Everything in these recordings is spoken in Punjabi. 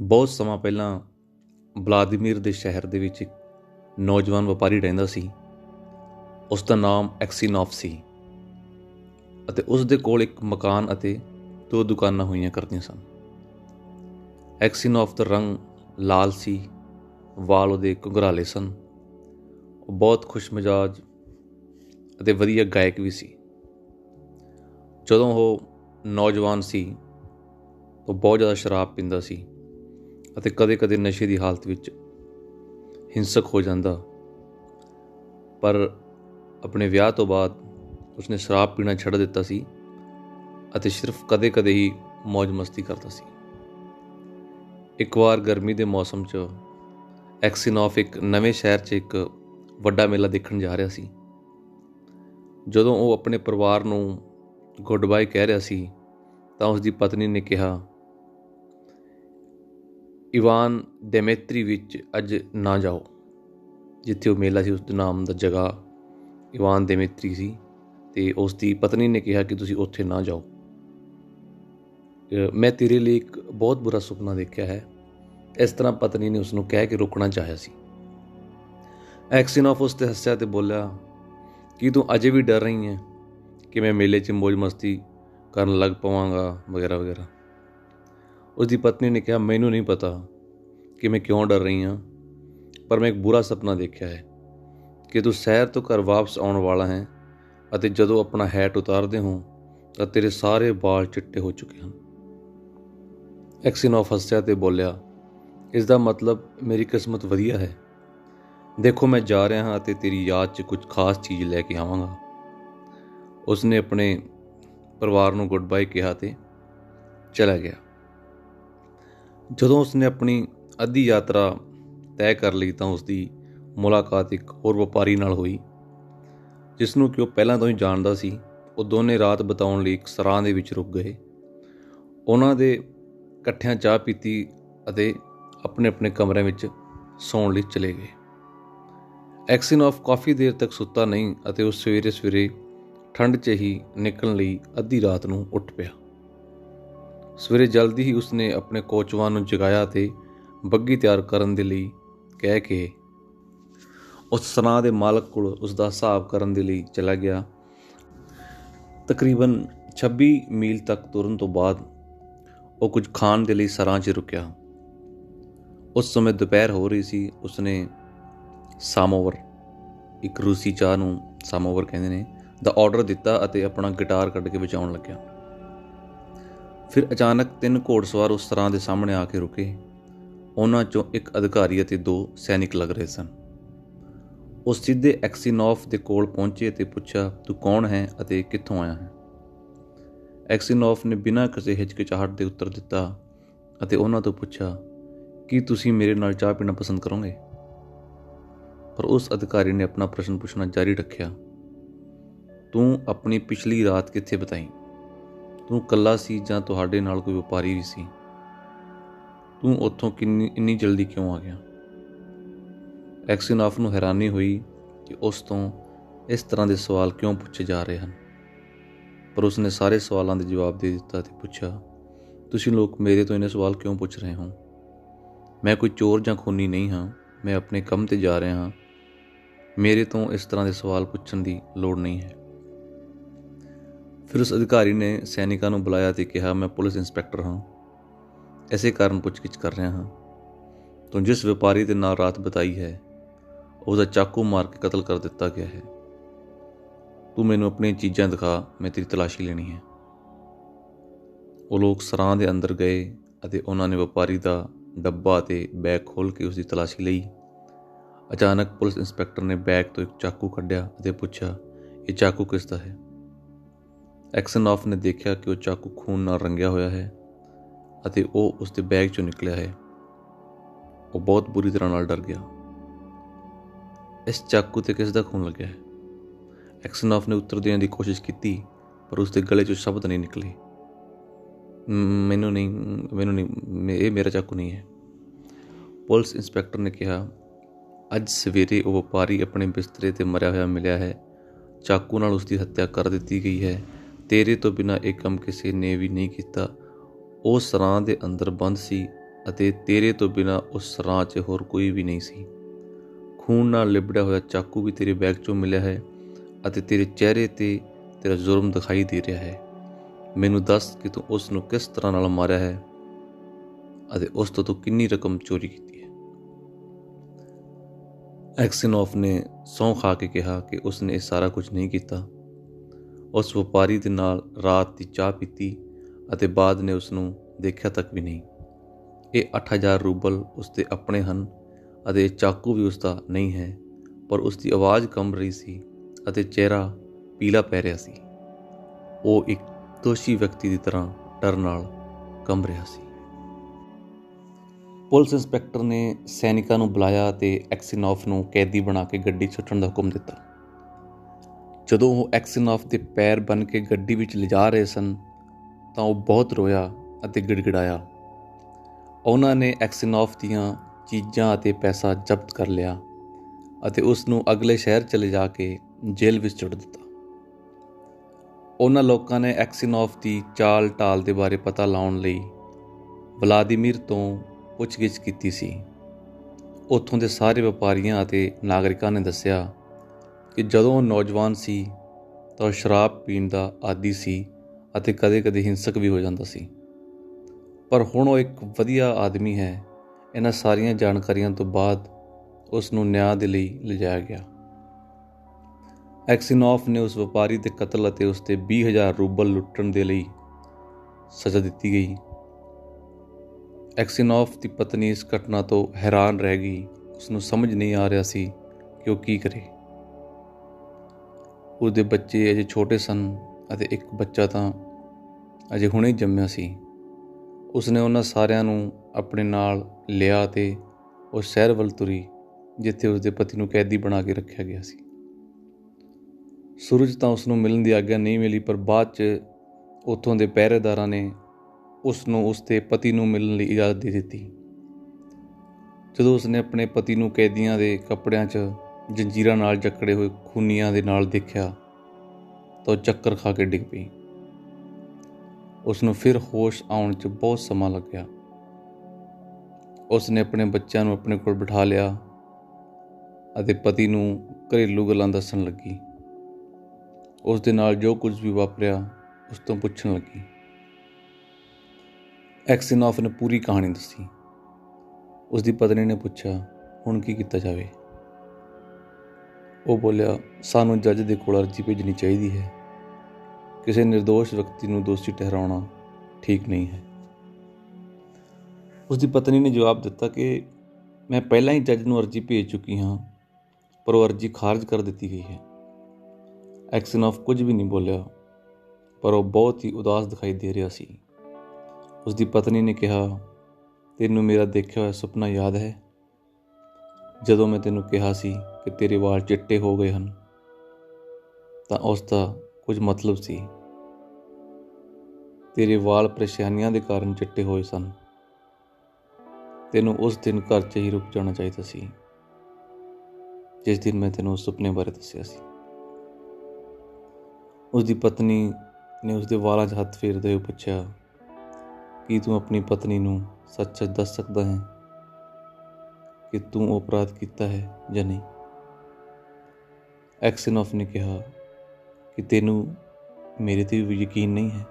ਬਹੁਤ ਸਮਾਂ ਪਹਿਲਾਂ ਵਲਾਦੀਮੀਰ ਦੇ ਸ਼ਹਿਰ ਦੇ ਵਿੱਚ ਇੱਕ ਨੌਜਵਾਨ ਵਪਾਰੀ ਰਹਿੰਦਾ ਸੀ। ਉਸ ਦਾ ਨਾਮ ਐਕਸੀਨੋਫ ਸੀ ਅਤੇ ਉਸ ਦੇ ਕੋਲ ਇੱਕ ਮਕਾਨ ਅਤੇ ਦੋ ਦੁਕਾਨਾਂ ਹੋਈਆਂ ਕਰਦੀਆਂ ਸਨ। ਐਕਸੀਨੋਫ ਦਾ ਰੰਗ ਲਾਲ ਸੀ, ਵਾਲ ਉਹਦੇ ਘੁੰਗਰਾਲੇ ਸਨ। ਉਹ ਬਹੁਤ ਖੁਸ਼ਮਿਜਾਜ ਅਤੇ ਵਧੀਆ ਗਾਇਕ ਵੀ ਸੀ। ਜਦੋਂ ਉਹ ਨੌਜਵਾਨ ਸੀ, ਉਹ ਬਹੁਤ ਜ਼ਿਆਦਾ ਸ਼ਰਾਬ ਪੀਂਦਾ ਸੀ। ਅਤੇ ਕਦੇ-ਕਦੇ ਨਸ਼ੇ ਦੀ ਹਾਲਤ ਵਿੱਚ ਹਿੰਸਕ ਹੋ ਜਾਂਦਾ। ਪਰ ਆਪਣੇ ਵਿਆਹ ਤੋਂ ਬਾਅਦ ਉਸਨੇ ਸ਼ਰਾਬ ਪੀਣਾ ਛੱਡ ਦਿੱਤਾ ਸੀ ਅਤੇ ਸਿਰਫ ਕਦੇ-ਕਦੇ ਹੀ ਮौज ਮਸਤੀ ਕਰਦਾ ਸੀ। ਇੱਕ ਵਾਰ ਗਰਮੀ ਦੇ ਮੌਸਮ 'ਚ ਐਕਸੀਨੋਫ ਇੱਕ ਨਵੇਂ ਸ਼ਹਿਰ 'ਚ ਇੱਕ ਵੱਡਾ ਮੇਲਾ ਦੇਖਣ ਜਾ ਰਿਹਾ ਸੀ। ਜਦੋਂ ਉਹ ਆਪਣੇ ਪਰਿਵਾਰ ਨੂੰ ਗੁੱਡ ਬਾਏ ਕਹਿ ਰਿਹਾ ਸੀ ਤਾਂ ਉਸ ਦੀ ਪਤਨੀ ਨੇ ਕਿਹਾ ਇਵਾਨ ਡੈਮੇਟਰੀ ਵਿੱਚ ਅੱਜ ਨਾ ਜਾਓ, ਜਿੱਥੇ ਉਹ ਮੇਲਾ ਸੀ, ਉਸ ਦੇ ਨਾਮ ਦਾ ਜਗ੍ਹਾ ਇਵਾਨ ਦੇਮੇਤਰੀ ਸੀ ਤੇ ਉਸ ਦੀ ਪਤਨੀ ਨੇ ਕਿਹਾ ਕਿ ਤੁਸੀਂ ਉੱਥੇ ਨਾ ਜਾਓ। ਮੈਂ ਤੇਰੇ ਲਈ ਇੱਕ ਬਹੁਤ ਬੁਰਾ ਸੁਪਨਾ ਦੇਖਿਆ ਹੈ। ਇਸ ਤਰ੍ਹਾਂ ਪਤਨੀ ਨੇ ਉਸ ਨੂੰ ਕਹਿ ਕੇ ਰੋਕਣਾ ਚਾਹਿਆ ਸੀ। ਐਕਸੀਨੋਫ ਉਸ ਤੇ ਹੱਸਿਆ ਤੇ ਬੋਲਿਆ, ਕਿ ਤੂੰ ਅਜੇ ਵੀ ਡਰ ਰਹੀ ਹੈ ਕਿ ਮੈਂ ਮੇਲੇ 'ਚ ਮौज ਮਸਤੀ ਕਰਨ ਲੱਗ ਪਵਾਂਗਾ? ਵਗੈਰਾ ਵਗੈਰਾ। ਉਸ ਦੀ ਪਤਨੀ ਨੇ ਕਿਹਾ, ਮੈਨੂੰ ਨਹੀਂ ਪਤਾ ਕਿ ਮੈਂ ਕਿਉਂ ਡਰ ਰਹੀ ਹਾਂ, ਪਰ ਮੈਂ ਇੱਕ ਬੁਰਾ ਸੁਪਨਾ ਦੇਖਿਆ ਹੈ ਕਿ ਤੂੰ ਸ਼ਹਿਰ ਤੋਂ ਘਰ ਵਾਪਸ ਆਉਣ ਵਾਲਾ ਹੈ ਅਤੇ ਜਦੋਂ ਆਪਣਾ ਹੈਟ ਉਤਾਰਦੇ ਹੋ, ਤਾਂ ਤੇਰੇ ਸਾਰੇ ਵਾਲ ਚਿੱਟੇ ਹੋ ਚੁੱਕੇ ਹਨ। ਐਕਸੀਨੋਫ ਹੱਸਿਆ ਤੇ ਬੋਲਿਆ ਇਸ ਦਾ ਮਤਲਬ ਮੇਰੀ ਕਿਸਮਤ ਵਧੀਆ ਹੈ। ਦੇਖੋ, ਮੈਂ ਜਾ ਰਿਹਾ ਹਾਂ ਅਤੇ ਤੇਰੀ ਯਾਦ 'ਚ ਕੁਝ ਖਾਸ ਚੀਜ਼ ਲੈ ਕੇ ਆਵਾਂਗਾ। ਉਸਨੇ ਆਪਣੇ ਪਰਿਵਾਰ ਨੂੰ ਗੁੱਡ ਬਾਏ ਕਿਹਾ ਤੇ ਚਲਾ ਗਿਆ। ਜਦੋਂ ਉਸਨੇ ਆਪਣੀ ਅੱਧੀ ਯਾਤਰਾ ਤੈਅ ਕਰ ਲਈ ਤਾਂ ਉਸਦੀ ਮੁਲਾਕਾਤ ਇੱਕ ਹੋਰ ਵਪਾਰੀ ਨਾਲ ਹੋਈ ਜਿਸ ਨੂੰ ਕਿ ਉਹ ਪਹਿਲਾਂ ਤੋਂ ਹੀ ਜਾਣਦਾ ਸੀ। ਉਹ ਦੋਨੇ ਰਾਤ ਬਿਤਾਉਣ ਲਈ ਇੱਕ ਸਰਾਂ ਦੇ ਵਿੱਚ ਰੁਕ ਗਏ। ਉਹਨਾਂ ਦੇ ਇਕੱਠਿਆਂ ਚਾਹ ਪੀਤੀ ਅਤੇ ਆਪਣੇ ਆਪਣੇ ਕਮਰਿਆਂ ਵਿੱਚ ਸੌਣ ਲਈ ਚਲੇ ਗਏ। ਐਕਸੀਨੋਫ ਕਾਫੀ ਦੇਰ ਤੱਕ ਸੁੱਤਾ ਨਹੀਂ ਅਤੇ ਉਹ ਸਵੇਰੇ ਸਵੇਰੇ ਠੰਡ 'ਚ ਹੀ ਨਿਕਲਣ ਲਈ ਅੱਧੀ ਰਾਤ ਨੂੰ ਉੱਠ ਪਿਆ। ਸਵੇਰੇ ਜਲਦੀ ਹੀ ਉਸਨੇ ਆਪਣੇ ਕੋਚਵਾਨ ਨੂੰ ਜਗਾਇਆ ਤੇ ਬੱਗੀ ਤਿਆਰ ਕਰਨ ਦੇ ਲਈ ਕਹਿ ਕੇ ਉਸ ਸਰਾਂ ਦੇ ਮਾਲਕ ਕੋਲ ਉਸ ਦਾ ਹਿਸਾਬ ਕਰਨ ਦੇ ਲਈ ਚਲਾ ਗਿਆ। ਤਕਰੀਬਨ 26 ਮੀਲ ਤੱਕ ਤੁਰਨ ਤੋਂ ਬਾਅਦ ਉਹ ਕੁਝ ਖਾਣ ਦੇ ਲਈ ਸਰਾਂ 'ਚ ਰੁਕਿਆ। ਉਸ ਸਮੇਂ ਦੁਪਹਿਰ ਹੋ ਰਹੀ ਸੀ, ਉਸਨੇ ਸਾਮੋਵਰ, ਇੱਕ ਰੂਸੀ ਚਾਹ ਨੂੰ ਸਾਮੋਵਰ ਕਹਿੰਦੇ ਨੇ, ਦਾ ਆਰਡਰ ਦਿੱਤਾ ਅਤੇ ਆਪਣਾ ਗਿਟਾਰ ਕੱਢ ਕੇ ਵਜਾਉਣ ਲੱਗਿਆ। ਫਿਰ ਅਚਾਨਕ ਤਿੰਨ ਘੋੜਸਵਾਰ ਉਸ ਤਰ੍ਹਾਂ ਦੇ ਸਾਹਮਣੇ ਆ ਕੇ ਰੁਕੇ। ਉਹਨਾਂ ਚੋਂ ਇੱਕ ਅਧਿਕਾਰੀ ਅਤੇ ਦੋ ਸੈਨਿਕ ਲੱਗ ਰਹੇ ਸਨ। ਉਹ ਸਿੱਧੇ ਐਕਸੀਨੋਫ ਦੇ ਕੋਲ ਪਹੁੰਚੇ ਤੇ ਪੁੱਛਿਆ, ਤੂੰ ਕੌਣ ਹੈ ਅਤੇ ਕਿੱਥੋਂ ਆਇਆ ਹੈ? ਐਕਸੀਨੋਫ ਨੇ ਬਿਨਾਂ ਕਿਸੇ ਹਿਚਕਿਚਾਹਟ ਦੇ ਉੱਤਰ ਦਿੱਤਾ ਅਤੇ ਉਹਨਾਂ ਤੋਂ ਪੁੱਛਿਆ, ਕੀ ਤੁਸੀਂ ਮੇਰੇ ਨਾਲ ਚਾਹ ਪੀਣਾ ਪਸੰਦ ਕਰੋਗੇ? ਪਰ ਉਸ ਅਧਿਕਾਰੀ ਨੇ ਆਪਣਾ ਪ੍ਰਸ਼ਨ ਪੁੱਛਣਾ ਜਾਰੀ ਰੱਖਿਆ, ਤੂੰ ਆਪਣੀ ਪਿਛਲੀ ਰਾਤ ਕਿੱਥੇ ਬਿਤਾਈ? ਤੂੰ ਇਕੱਲਾ ਸੀ ਜਾਂ ਤੁਹਾਡੇ ਨਾਲ ਕੋਈ ਵਪਾਰੀ ਵੀ ਸੀ? ਤੂੰ ਉੱਥੋਂ ਕਿੰਨੀ, ਇੰਨੀ ਜਲਦੀ ਕਿਉਂ ਆ ਗਿਆ? ਐਕਸੀਨੋਫ ਨੂੰ ਹੈਰਾਨੀ ਹੋਈ ਕਿ ਉਸ ਤੋਂ ਇਸ ਤਰ੍ਹਾਂ ਦੇ ਸਵਾਲ ਕਿਉਂ ਪੁੱਛੇ ਜਾ ਰਹੇ ਹਨ? ਪਰ ਉਸਨੇ ਸਾਰੇ ਸਵਾਲਾਂ ਦੇ ਜਵਾਬ ਦੇ ਦਿੱਤਾ ਤੇ ਪੁੱਛਿਆ, ਤੁਸੀਂ ਲੋਕ ਮੇਰੇ ਤੋਂ ਇਹਨੇ ਸਵਾਲ ਕਿਉਂ ਪੁੱਛ ਰਹੇ ਹੋ? ਮੈਂ ਕੋਈ ਚੋਰ ਜਾਂ ਖੂਨੀ ਨਹੀਂ ਹਾਂ, ਮੈਂ ਆਪਣੇ ਕੰਮ ਤੇ ਜਾ ਰਿਹਾ ਹਾਂ। ਮੇਰੇ ਤੋਂ ਇਸ ਤਰ੍ਹਾਂ ਦੇ ਸਵਾਲ ਪੁੱਛਣ ਦੀ ਲੋੜ ਨਹੀਂ ਹੈ। ਫਿਰ ਉਸ ਅਧਿਕਾਰੀ ਨੇ ਸੈਨਿਕਾਂ ਨੂੰ ਬੁਲਾਇਆ ਤੇ ਕਿਹਾ, ਮੈਂ ਪੁਲਿਸ ਇੰਸਪੈਕਟਰ ਹਾਂ। ਐਸੇ ਕਾਰਨ ਪੁੱਛਗਿੱਛ ਕਰ ਰਿਹਾ ਹਾਂ। ਤੂੰ ਜਿਸ ਵਪਾਰੀ ਦੇ ਨਾਲ ਰਾਤ ਬਿਤਾਈ ਹੈ, ਉਹਦਾ ਚਾਕੂ ਮਾਰ ਕੇ ਕਤਲ ਕਰ ਦਿੱਤਾ ਗਿਆ ਹੈ। ਤੂੰ ਮੈਨੂੰ ਆਪਣੀਆਂ ਚੀਜ਼ਾਂ ਦਿਖਾ, ਮੈਂ ਤੇਰੀ ਤਲਾਸ਼ੀ ਲੈਣੀ ਹੈ। ਉਹ ਲੋਕ ਸਰਾਂ ਦੇ ਅੰਦਰ ਗਏ ਅਤੇ ਉਹਨਾਂ ਨੇ ਵਪਾਰੀ ਦਾ ਡੱਬਾ ਤੇ ਬੈਗ ਖੋਲ ਕੇ ਉਸ ਦੀ ਤਲਾਸ਼ੀ ਲਈ। ਅਚਾਨਕ ਪੁਲਿਸ ਇੰਸਪੈਕਟਰ ਨੇ ਬੈਗ ਤੋਂ ਇੱਕ ਚਾਕੂ ਕੱਢਿਆ ਅਤੇ ਪੁੱਛਿਆ, ਇਹ ਚਾਕੂ ਕਿਸ ਦਾ ਹੈ? ਐਕਸਨੋਫ ਨੇ ਦੇਖਿਆ ਕਿ ਉਹ ਚਾਕੂ ਖੂਨ ਨਾਲ ਰੰਗਿਆ ਹੋਇਆ ਹੈ ਅਤੇ ਉਹ ਉਸ ਦੇ ਬੈਗ ਚੋਂ ਨਿਕਲਿਆ ਹੈ। ਉਹ ਬਹੁਤ ਬੁਰੀ ਤਰ੍ਹਾਂ ਨਾਲ ਡਰ ਗਿਆ। ਇਸ ਚਾਕੂ ਤੇ ਕਿਸ ਦਾ ਖੂਨ ਲੱਗਿਆ ਹੈ? ਐਕਸਨੋਫ ਨੇ ਉੱਤਰ ਦੇਣ ਦੀ ਕੋਸ਼ਿਸ਼ ਕੀਤੀ, ਪਰ ਉਸ ਦੇ ਗਲੇ ਚੋਂ ਸ਼ਬਦ ਨਹੀਂ ਨਿਕਲੇ। ਮੈਨੂੰ ਨਹੀਂ ਮੈਨੂੰ ਨਹੀਂ ਇਹ ਮੇਰਾ ਚਾਕੂ ਨਹੀਂ ਹੈ। ਪੁਲਿਸ ਇੰਸਪੈਕਟਰ ਨੇ ਕਿਹਾ, ਅੱਜ ਸਵੇਰੇ ਉਹ ਵਪਾਰੀ ਆਪਣੇ ਬਿਸਤਰੇ ਤੇ ਮਰਿਆ ਹੋਇਆ ਮਿਲਿਆ ਹੈ। ਚਾਕੂ ਨਾਲ ਉਸ ਦੀ ਹੱਤਿਆ ਕਰ ਦਿੱਤੀ ਗਈ ਹੈ। ਤੇਰੇ ਤੋਂ ਬਿਨਾ ਇਹ ਕੰਮ ਕਿਸੇ ਨੇ ਵੀ ਨਹੀਂ ਕੀਤਾ। ਉਹ ਸਰਾਂ ਦੇ ਅੰਦਰ ਬੰਦ ਸੀ ਅਤੇ ਤੇਰੇ ਤੋਂ ਬਿਨਾ ਉਸ ਸਰਾਂ 'ਚ ਹੋਰ ਕੋਈ ਵੀ ਨਹੀਂ ਸੀ। ਖੂਨ ਨਾਲ ਲਿਬੜਿਆ ਹੋਇਆ ਚਾਕੂ ਵੀ ਤੇਰੇ ਬੈਗ 'ਚੋਂ ਮਿਲਿਆ ਹੈ ਅਤੇ ਤੇਰੇ ਚਿਹਰੇ ਤੇ ਤੇਰਾ ਜ਼ੁਰਮ ਦਿਖਾਈ ਦੇ ਰਿਹਾ ਹੈ। ਮੈਨੂੰ ਦੱਸ ਕਿ ਤੂੰ ਉਸ ਨੂੰ ਕਿਸ ਤਰ੍ਹਾਂ ਨਾਲ ਮਾਰਿਆ ਹੈ ਅਤੇ ਉਸ ਤੋਂ ਤੂੰ ਕਿੰਨੀ ਰਕਮ ਚੋਰੀ ਕੀਤੀ ਹੈ। ਐਕਸਿਨੋਫ ਨੇ ਸੌਂ ਖਾ ਕੇ ਕਿਹਾ ਕਿ ਉਸ ਨੇ ਇਹ ਸਾਰਾ ਕੁਝ ਨਹੀਂ ਕੀਤਾ। ਉਸ ਵਪਾਰੀ ਦੇ ਨਾਲ ਰਾਤ ਦੀ ਚਾਹ ਪੀਤੀ ਅਤੇ ਬਾਅਦ ਨੇ ਉਸ ਨੂੰ ਦੇਖਿਆ ਤੱਕ ਵੀ ਨਹੀਂ। ਇਹ 8000 ਰੂਬਲ ਉਸ ਦੇ ਆਪਣੇ ਹਨ ਅਤੇ ਚਾਕੂ ਵੀ ਉਸ ਦਾ ਨਹੀਂ ਹੈ, ਪਰ ਉਸ ਦੀ ਆਵਾਜ਼ ਕੰਬ ਰਹੀ ਸੀ ਅਤੇ ਚਿਹਰਾ ਪੀਲਾ ਪੈ ਰਿਹਾ ਸੀ। ਉਹ ਇੱਕ ਦੋਸ਼ੀ ਵਿਅਕਤੀ ਦੀ ਤਰ੍ਹਾਂ ਡਰ ਨਾਲ ਕੰਬ ਰਿਹਾ ਸੀ। ਪੁਲਿਸ ਇੰਸਪੈਕਟਰ ਨੇ ਸੈਨਿਕਾਂ ਨੂੰ ਬੁਲਾਇਆ ਤੇ ਐਕਸਿਨੋਫ ਨੂੰ ਕੈਦੀ ਬਣਾ ਕੇ ਗੱਡੀ ਛੱਡਣ ਦਾ ਹੁਕਮ ਦਿੱਤਾ। ਜਦੋਂ ਉਹ ਐਕਸਿਨੋਫ ਦੇ ਪੈਰ ਬਨ ਕੇ ਗੱਡੀ ਵਿੱਚ ਲਿਜਾ ਰਹੇ ਸਨ, ਤਾਂ ਉਹ ਬਹੁਤ ਰੋਇਆ ਅਤੇ ਗਿੜਗਿੜਾਇਆ। ਉਹਨਾਂ ਨੇ ਐਕਸਿਨੋਫ ਦੀਆਂ ਚੀਜ਼ਾਂ ਅਤੇ ਪੈਸਾ ਜ਼ਬਤ ਕਰ ਲਿਆ ਅਤੇ ਉਸ ਨੂੰ ਅਗਲੇ ਸ਼ਹਿਰ ਚਲੇ ਜਾ ਕੇ ਜੇਲ੍ਹ ਵਿੱਚ ਸੁੱਟ ਦਿੱਤਾ। ਉਹਨਾਂ ਲੋਕਾਂ ਨੇ ਐਕਸਿਨੋਫ ਦੀ ਚਾਲ ਢਾਲ ਦੇ ਬਾਰੇ ਪਤਾ ਲਾਉਣ ਲਈ ਵਲਾਦੀਮੀਰ ਤੋਂ ਪੁੱਛਗਿੱਛ ਕੀਤੀ ਸੀ। ਉੱਥੋਂ ਦੇ ਸਾਰੇ ਵਪਾਰੀਆਂ ਅਤੇ ਨਾਗਰਿਕਾਂ ਨੇ ਦੱਸਿਆ ਕਿ ਜਦੋਂ ਉਹ ਨੌਜਵਾਨ ਸੀ ਤਾਂ ਉਹ ਸ਼ਰਾਬ ਪੀਣ ਦਾ ਆਦੀ ਸੀ ਅਤੇ ਕਦੇ-ਕਦੇ ਹਿੰਸਕ ਵੀ ਹੋ ਜਾਂਦਾ ਸੀ। ਪਰ ਹੁਣ ਉਹ ਇੱਕ ਵਧੀਆ ਆਦਮੀ ਹੈ। ਇਹਨਾਂ ਸਾਰੀਆਂ ਜਾਣਕਾਰੀਆਂ ਤੋਂ ਬਾਅਦ ਉਸ ਨੂੰ ਨਿਆਂ ਦੇ ਲਈ ਲਿਜਾਇਆ ਗਿਆ। ਐਕਸੀਨੋਫ ਨੇ ਉਸ ਵਪਾਰੀ ਦੇ ਕਤਲ ਅਤੇ ਉਸ ਤੇ 20000 ਰੂਬਲ ਲੁੱਟਣ ਦੇ ਲਈ ਸਜ਼ਾ ਦਿੱਤੀ ਗਈ। ਐਕਸੀਨੋਫ ਦੀ ਪਤਨੀ ਇਸ ਘਟਨਾ ਤੋਂ ਹੈਰਾਨ ਰਹਿ ਗਈ। ਉਸ ਨੂੰ ਸਮਝ ਨਹੀਂ ਆ ਰਿਹਾ ਸੀ ਕਿ ਉਹ ਕੀ ਕਰੇ। ਉਸਦੇ ਬੱਚੇ ਅਜੇ ਛੋਟੇ ਸਨ ਅਤੇ ਇੱਕ ਬੱਚਾ ਤਾਂ ਅਜੇ ਹੁਣੇ ਜੰਮਿਆ ਸੀ। ਉਸਨੇ ਉਹਨਾਂ ਸਾਰਿਆਂ ਨੂੰ ਆਪਣੇ ਨਾਲ ਲਿਆ ਤੇ ਉਹ ਸ਼ਹਿਰ ਵੱਲ ਤੁਰੀ, ਜਿੱਥੇ ਉਸਦੇ ਪਤੀ ਨੂੰ ਕੈਦੀ ਬਣਾ ਕੇ ਰੱਖਿਆ ਗਿਆ ਸੀ। ਸੂਰਜ ਤਾਂ ਉਸ ਨੂੰ ਮਿਲਣ ਦੀ ਆਗਿਆ ਨਹੀਂ ਮਿਲੀ, ਪਰ ਬਾਅਦ 'ਚ ਉੱਥੋਂ ਦੇ ਪਹਿਰੇਦਾਰਾਂ ਨੇ ਉਸ ਨੂੰ ਉਸ ਦੇ ਪਤੀ ਨੂੰ ਮਿਲਣ ਲਈ ਇਜਾਜ਼ਤ ਦੇ ਦਿੱਤੀ। ਜਦੋਂ ਉਸਨੇ ਆਪਣੇ ਪਤੀ ਨੂੰ ਕੈਦੀਆਂ ਦੇ ਕੱਪੜਿਆਂ 'ਚ ਜੰਜੀਰਾਂ ਨਾਲ ਜਕੜੇ ਹੋਏ ਖੂਨੀਆਂ ਦੇ ਨਾਲ ਦੇਖਿਆ ਤਾਂ ਉਹ ਚੱਕਰ ਖਾ ਕੇ ਡਿੱਗ ਪਈ। ਉਸ ਨੂੰ ਫਿਰ ਹੋਸ਼ ਆਉਣ 'ਚ ਬਹੁਤ ਸਮਾਂ ਲੱਗਿਆ। ਉਸ ਨੇ ਆਪਣੇ ਬੱਚਿਆਂ ਨੂੰ ਆਪਣੇ ਕੋਲ ਬਿਠਾ ਲਿਆ ਅਤੇ ਪਤੀ ਨੂੰ ਘਰੇਲੂ ਗੱਲਾਂ ਦੱਸਣ ਲੱਗੀ। ਉਸ ਦੇ ਨਾਲ ਜੋ ਕੁਝ ਵੀ ਵਾਪਰਿਆ, ਉਸ ਤੋਂ ਪੁੱਛਣ ਲੱਗੀ। ਐਕਸਿਨੋਫ ਨੇ ਪੂਰੀ ਕਹਾਣੀ ਦੱਸੀ। ਉਸ ਦੀ ਪਤਨੀ ਨੇ ਪੁੱਛਿਆ, ਹੁਣ ਕੀ ਕੀਤਾ ਜਾਵੇ? ਉਹ ਬੋਲਿਆ, ਸਾਨੂੰ ਜੱਜ ਦੇ ਕੋਲ ਅਰਜ਼ੀ ਭੇਜਣੀ ਚਾਹੀਦੀ ਹੈ। ਕਿਸੇ નિર્ਦੋਸ਼ ਵਿਅਕਤੀ ਨੂੰ ਦੋਸ਼ੀ ਠਹਿਰਾਉਣਾ ਠੀਕ ਨਹੀਂ ਹੈ। ਉਸ ਦੀ ਪਤਨੀ ਨੇ ਜਵਾਬ ਦਿੱਤਾ ਕਿ ਮੈਂ ਪਹਿਲਾਂ ਹੀ ਜੱਜ ਨੂੰ ਅਰਜ਼ੀ ਭੇਜ ਚੁੱਕੀ ਹਾਂ, ਪਰ ਉਹ ਅਰਜ਼ੀ ਖਾਰਜ ਕਰ ਦਿੱਤੀ ਗਈ ਹੈ। ਐਕਸਨੋਫ ਕੁਝ ਵੀ ਨਹੀਂ ਬੋਲਿਆ, ਪਰ ਉਹ ਬਹੁਤ ਹੀ ਉਦਾਸ ਦਿਖਾਈ ਦੇ ਰਿਹਾ ਸੀ। ਉਸ ਦੀ ਪਤਨੀ ਨੇ ਕਿਹਾ, ਤੈਨੂੰ ਮੇਰਾ ਦੇਖਿਆ ਹੋਇਆ ਸੁਪਨਾ ਯਾਦ ਹੈ? ਜਦੋਂ ਮੈਂ ਤੈਨੂੰ ਕਿਹਾ ਸੀ ਕਿ ਤੇਰੇ ਵਾਲ ਚਿੱਟੇ ਹੋ ਗਏ ਹਨ, ਤਾਂ ਉਸ ਦਾ ਕੁਝ ਮਤਲਬ ਸੀ। ਤੇਰੇ ਵਾਲ ਪਰੇਸ਼ਾਨੀਆਂ ਦੇ ਕਾਰਨ ਚਿੱਟੇ ਹੋਏ ਸਨ। ਤੈਨੂੰ ਉਸ ਦਿਨ ਘਰ 'ਚ ਹੀ ਰੁਕ ਜਾਣਾ ਚਾਹੀਦਾ ਸੀ, ਜਿਸ ਦਿਨ ਮੈਂ ਤੈਨੂੰ ਉਸ ਸੁਪਨੇ ਬਾਰੇ ਦੱਸਿਆ ਸੀ। ਉਸ ਦੀ ਪਤਨੀ ਨੇ ਉਸ ਦੇ ਵਾਲਾਂ 'ਚ ਹੱਥ ਫੇਰਦੇ ਹੋਏ ਪੁੱਛਿਆ, ਕੀ ਤੂੰ ਆਪਣੀ ਪਤਨੀ ਨੂੰ ਸੱਚ ਸੱਚ ਦੱਸ ਸਕਦਾ ਹੈ ਕਿ ਤੂੰ ਉਹ ਅਪਰਾਧ ਕੀਤਾ ਹੈ ਜਾਂ ਨਹੀਂ? ਐਕਸਨੋਫ ਨੇ ਕਿਹਾ ਕਿ ਤੈਨੂੰ ਮੇਰੇ ਤੇ ਵੀ ਯਕੀਨ ਨਹੀਂ ਹੈ।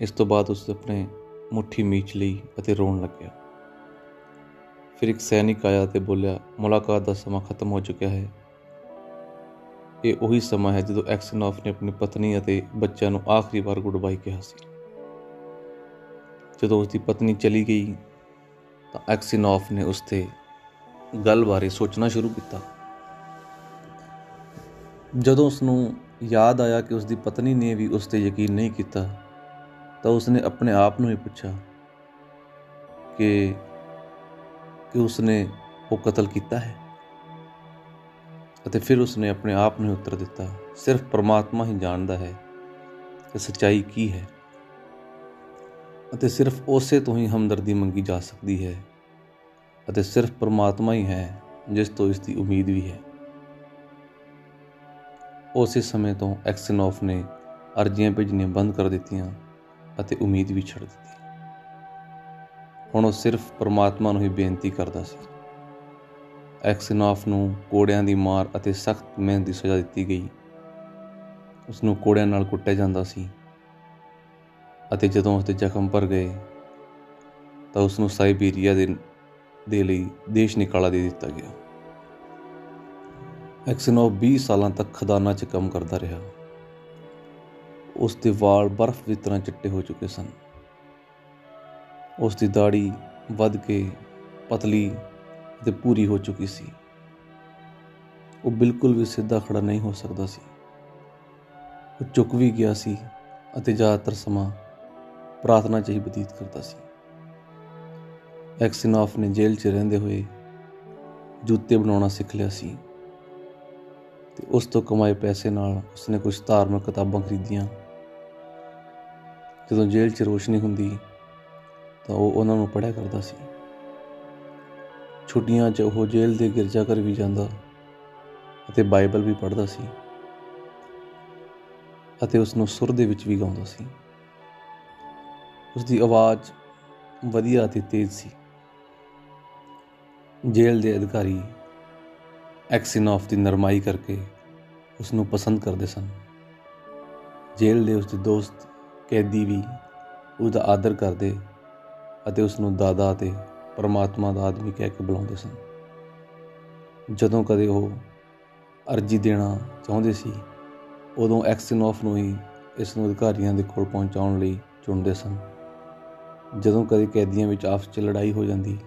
ਇਸ ਤੋਂ ਬਾਅਦ ਉਸ ਆਪਣੇ ਮੁੱਠੀ ਮੀਚ ਲਈ ਅਤੇ ਰੋਣ ਲੱਗਿਆ। ਫਿਰ ਇੱਕ ਸੈਨਿਕ ਆਇਆ ਤੇ ਬੋਲਿਆ, ਮੁਲਾਕਾਤ ਦਾ ਸਮਾਂ ਖਤਮ ਹੋ ਚੁੱਕਿਆ ਹੈ। ਇਹ ਉਹੀ ਸਮਾਂ ਹੈ ਜਦੋਂ ਐਕਸਨੋਫ ਨੇ ਆਪਣੀ ਪਤਨੀ ਅਤੇ ਬੱਚਿਆਂ ਨੂੰ ਆਖਰੀ ਵਾਰ ਗੁੱਡ ਬਾਈ ਕਿਹਾ ਸੀ। ਜਦੋਂ ਉਸ ਦੀ ਪਤਨੀ ਚਲੀ ਗਈ ਤਾਂ ਐਕਸਿਨੋਫ ਨੇ ਉਸ ਤੇ ਗੱਲ ਬਾਰੇ ਸੋਚਣਾ ਸ਼ੁਰੂ ਕੀਤਾ। ਜਦੋਂ ਉਸ ਨੂੰ ਯਾਦ ਆਇਆ ਕਿ ਉਸ ਦੀ ਪਤਨੀ ਨੇ ਵੀ ਉਸ ਤੇ ਯਕੀਨ ਨਹੀਂ ਕੀਤਾ, ਤਾਂ ਉਸ ਨੇ ਆਪਣੇ ਆਪ ਨੂੰ ਹੀ ਪੁੱਛਿਆ ਕਿ ਕਿ ਉਸ ਨੇ ਉਹ ਕਤਲ ਕੀਤਾ ਹੈ? ਅਤੇ ਫਿਰ ਉਸ ਨੇ ਆਪਣੇ ਆਪ ਨੂੰ ਉੱਤਰ ਦਿੱਤਾ, ਸਿਰਫ ਪਰਮਾਤਮਾ ਹੀ ਜਾਣਦਾ ਹੈ ਕਿ ਸੱਚਾਈ ਕੀ ਹੈ ਅਤੇ ਸਿਰਫ ਉਸੇ ਤੋਂ ਹੀ ਹਮਦਰਦੀ ਮੰਗੀ ਜਾ ਸਕਦੀ ਹੈ ਅਤੇ ਸਿਰਫ ਪਰਮਾਤਮਾ ਹੀ ਹੈ, ਜਿਸ ਤੋਂ ਇਸ ਦੀ ਉਮੀਦ ਵੀ ਹੈ। ਉਸੇ ਸਮੇਂ ਤੋਂ ਐਕਸਨੋਫ ਨੇ ਅਰਜ਼ੀਆਂ ਭੇਜਣੀਆਂ ਬੰਦ ਕਰ ਦਿੱਤੀਆਂ ਅਤੇ ਉਮੀਦ ਵੀ ਛੱਡ ਦਿੱਤੀ। ਹੁਣ ਉਹ ਸਿਰਫ ਪਰਮਾਤਮਾ ਨੂੰ ਹੀ ਬੇਨਤੀ ਕਰਦਾ ਸੀ। ਐਕਸਿਨੋਫ ਨੂੰ ਕੋੜਿਆਂ ਦੀ ਮਾਰ ਅਤੇ ਸਖਤ ਮਿਹਨਤ ਦੀ ਸਜ਼ਾ ਦਿੱਤੀ ਗਈ। ਉਸ ਨੂੰ ਕੋੜਿਆਂ ਨਾਲ ਕੁੱਟਿਆ ਜਾਂਦਾ ਸੀ ਅਤੇ ਜਦੋਂ ਉਸ ਦੇ ਜ਼ਖਮ ਭਰ ਗਏ ਤਾਂ ਉਸ ਨੂੰ ਸਾਈਬੀਰੀਆ ਦੇ ਦੇ ਲਈ ਦੇਸ਼ ਨਿਕਾਲਾ ਦੇ ਦਿੱਤਾ ਗਿਆ। ਐਕਸਿਨੋਵ 20 ਸਾਲਾਂ ਤੱਕ ਖਦਾਨਾਂ 'ਚ ਕੰਮ ਕਰਦਾ ਰਿਹਾ। ਉਸ ਦੇ ਵਾਲ ਬਰਫ਼ ਦੀ ਤਰ੍ਹਾਂ ਚਿੱਟੇ ਹੋ ਚੁੱਕੇ ਸਨ। ਉਸ ਦੀ ਦਾੜੀ ਵੱਧ ਕੇ ਪਤਲੀ ਅਤੇ ਪੂਰੀ ਹੋ ਚੁੱਕੀ ਸੀ। ਉਹ ਬਿਲਕੁਲ ਵੀ ਸਿੱਧਾ ਖੜਾ ਨਹੀਂ ਹੋ ਸਕਦਾ ਸੀ। ਉਹ ਝੁਕ ਵੀ ਗਿਆ ਸੀ ਅਤੇ ਜ਼ਿਆਦਾਤਰ ਸਮਾਂ ਪ੍ਰਾਰਥਨਾ 'ਚ ਹੀ ਬਤੀਤ ਕਰਦਾ ਸੀ। ਐਕਸਿਨੋਫ ਨੇ ਜੇਲ੍ਹ 'ਚ ਰਹਿੰਦੇ ਹੋਏ ਜੁੱਤੇ ਬਣਾਉਣਾ ਸਿੱਖ ਲਿਆ ਸੀ। ਤੇ ਉਸ ਤੋਂ ਕਮਾਏ ਪੈਸੇ ਨਾਲ ਉਸਨੇ ਕੁਝ ਧਾਰਮਿਕ ਕਿਤਾਬਾਂ ਖਰੀਦੀਆਂ। ਜਦੋਂ ਜੇਲ੍ਹ 'ਚ ਰੋਸ਼ਨੀ ਹੁੰਦੀ, ਤਾਂ ਉਹ ਉਹਨਾਂ ਨੂੰ ਪੜ੍ਹਿਆ ਕਰਦਾ ਸੀ। ਛੁੱਟੀਆਂ 'ਚ ਉਹ ਜੇਲ੍ਹ ਦੇ ਗਿਰਜਾਘਰ ਵੀ ਜਾਂਦਾ ਅਤੇ ਬਾਈਬਲ ਵੀ ਪੜ੍ਹਦਾ ਸੀ ਅਤੇ ਉਸ ਨੂੰ ਸੁਰ ਦੇ ਵਿੱਚ ਵੀ ਗਾਉਂਦਾ ਸੀ। ਉਸ ਦੀ ਆਵਾਜ਼ ਵਧੀਆ ਅਤੇ ਤੇਜ਼ ਸੀ। ਜੇਲ੍ਹ ਦੇ ਅਧਿਕਾਰੀ ਐਕਸੀਨੋਫ ਦੀ ਨਰਮਾਈ ਕਰਕੇ ਉਸ ਨੂੰ ਪਸੰਦ ਕਰਦੇ ਸਨ। ਜੇਲ੍ਹ ਦੇ ਉਸ ਦੇ ਦੋਸਤ ਕੈਦੀ ਵੀ ਉਸ ਆਦਰ ਕਰਦੇ ਅਤੇ ਉਸ ਨੂੰ ਦਾਦਾ ਅਤੇ ਪਰਮਾਤਮਾ ਦਾ ਆਦਮੀ ਕਹਿ ਕੇ ਬੁਲਾਉਂਦੇ ਸਨ। ਜਦੋਂ ਕਦੇ ਉਹ ਅਰਜੀ ਦੇਣਾ ਚਾਹੁੰਦੇ ਸੀ, ਉਦੋਂ ਐਕਸੀਨੋਫ ਨੂੰ ਹੀ ਇਸ ਨੂੰ ਅਧਿਕਾਰੀਆਂ ਦੇ ਕੋਲ ਪਹੁੰਚਾਉਣ ਲਈ ਚੁਣਦੇ ਸਨ। ਜਦੋਂ ਕਦੇ ਕੈਦੀਆਂ ਵਿੱਚ ਆਪਸ 'ਚ ਲੜਾਈ ਹੋ ਜਾਂਦੀ,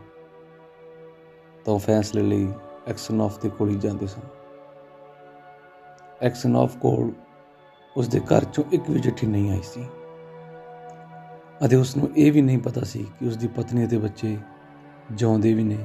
ਤਾਂ ਉਹ ਫੈਸਲੇ ਲਈ ਐਕਸਨੋਫ ਦੇ ਕੋਲ ਹੀ ਜਾਂਦੇ ਸਨ। ਐਕਸਨੋਫ ਕੋਲ ਉਸ ਦੇ ਘਰ ਚੋਂ ਇੱਕ ਵੀ ਚਿੱਠੀ ਨਹੀਂ ਆਈ ਸੀ। ਅਤੇ ਉਸ ਨੂੰ ਇਹ ਵੀ ਨਹੀਂ ਪਤਾ ਸੀ ਕਿ ਉਸ ਦੀ ਪਤਨੀ ਅਤੇ ਬੱਚੇ ਜਿਉਂਦੇ ਵੀ ਨੇ।